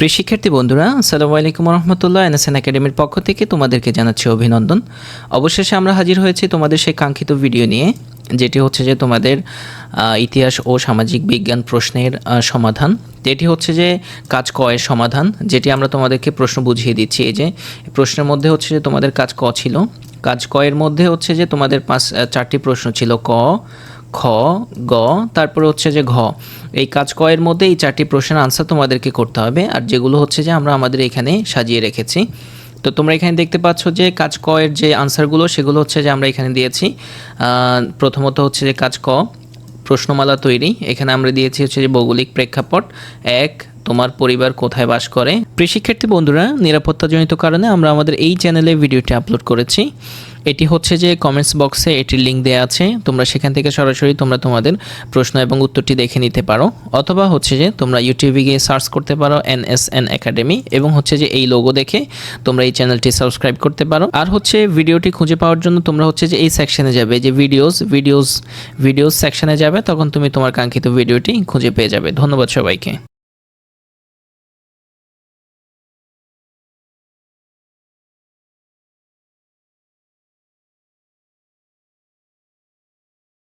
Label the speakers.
Speaker 1: প্রিয় শিক্ষার্থী বন্ধুরা, আসসালামু আলাইকুম রহমতুল্লাহ এনএসএন একাডেমির পক্ষ থেকে তোমাদেরকে জানাচ্ছি অভিনন্দন। অবশেষে আমরা হাজির হয়েছি তোমাদের সেই কাঙ্ক্ষিত ভিডিও নিয়ে, যেটি হচ্ছে যে তোমাদের ইতিহাস ও সামাজিক বিজ্ঞান প্রশ্নের সমাধান। যেটি হচ্ছে যে কাজ কয়ের সমাধান, যেটি আমরা তোমাদেরকে প্রশ্ন বুঝিয়ে দিচ্ছি। এই যে প্রশ্নের মধ্যে হচ্ছে যে তোমাদের কাজ ক ছিল। কাজ কয়ের মধ্যে হচ্ছে যে তোমাদের পাঁচ চারটি প্রশ্ন ছিল। ক খ, গ, তারপরে হচ্ছে যে ঘ। এই কাজ কয়ের মধ্যে এই চারটি প্রশ্নের আনসার তোমাদেরকে করতে হবে। আর যেগুলো হচ্ছে যে আমরা আমাদের এখানে সাজিয়ে রেখেছি। তো তোমরা এখানে দেখতে পাচ্ছ যে কাজ ক এর যে আনসারগুলো সেগুলো হচ্ছে যে আমরা এখানে দিয়েছি। প্রথমত হচ্ছে যে কাজ ক, প্রশ্নমালা তৈরি। এখানে আমরা দিয়েছি হচ্ছে যে ভৌগোলিক প্রেক্ষাপট। এক, তোমার পরিবার কোথায় বাস করে? প্রিয় বন্ধুরা, নিরাপত্তাজনিত কারণে আমরা আমাদের এই চ্যানেলে ভিডিওটি আপলোড করেছি। এটি হচ্ছে যে কমেন্টস বক্সে এটির লিঙ্ক দেওয়া আছে। তোমরা সেখান থেকে সরাসরি তোমরা তোমাদের প্রশ্ন এবং উত্তরটি দেখে নিতে পারো। অথবা হচ্ছে যে তোমরা ইউটিউবে গিয়ে সার্চ করতে পারো এন এস এন একাডেমি এবং হচ্ছে যে এই লোগো দেখে তোমরা এই চ্যানেলটি সাবস্ক্রাইব করতে পারো। আর হচ্ছে ভিডিওটি খুঁজে পাওয়ার জন্য তোমরা হচ্ছে যে এই সেকশনে যাবে। যে ভিডিওস ভিডিওস ভিডিওস সেকশনে যাবে, তখন তুমি তোমার কাঙ্ক্ষিত ভিডিওটি খুঁজে পেয়ে যাবে। ধন্যবাদ সবাইকে।